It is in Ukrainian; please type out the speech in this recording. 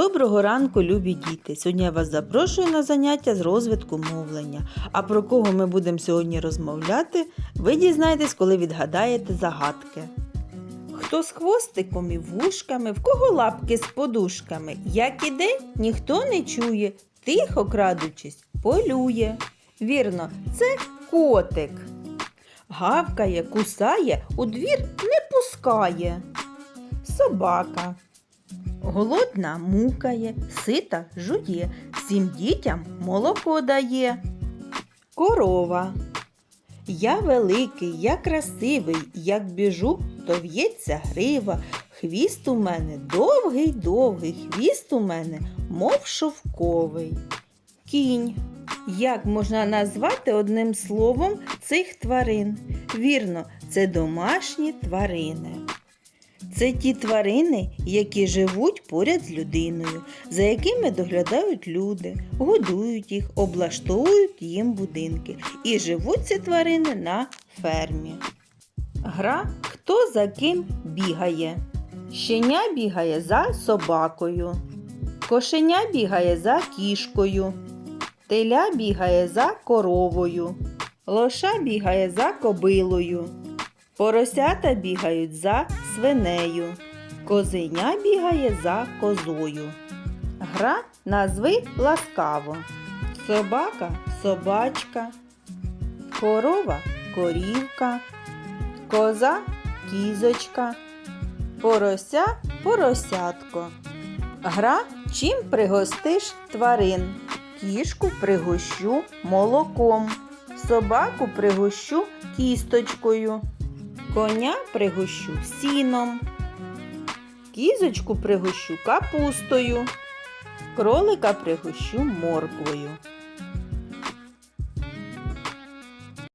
Доброго ранку, любі діти! Сьогодні я вас запрошую на заняття з розвитку мовлення. А про кого ми будемо сьогодні розмовляти, ви дізнаєтесь, коли відгадаєте загадки. Хто з хвостиком і вушками, в кого лапки з подушками, як іде, ніхто не чує, тихо крадучись, полює. Вірно, це котик. Гавкає, кусає, у двір не пускає. Собака. Голодна мукає, сита жує, всім дітям молоко дає. Корова. Я великий, я красивий, як біжу, то в'ється грива. Хвіст у мене довгий, довгий, хвіст у мене, мов шовковий. Кінь. Як можна назвати одним словом цих тварин? Вірно, це домашні тварини. Це ті тварини, які живуть поряд з людиною, за якими доглядають люди, годують їх, облаштовують їм будинки. І живуть ці тварини на фермі. Гра хто за ким бігає. Щеня бігає за собакою. Кошеня бігає за кішкою. Теля бігає за коровою. Лоша бігає за кобилою. Поросята бігають за свинею. Козеня бігає за козою. Гра назви ласкаво. Собака собачка. Корова корівка. Коза кізочка. Порося поросятко. Гра чим пригостиш тварин. Кішку пригощу молоком. Собаку пригощу кісточкою. Коня пригощу сіном. Кізочку пригощу капустою. Кролика пригощу морквою.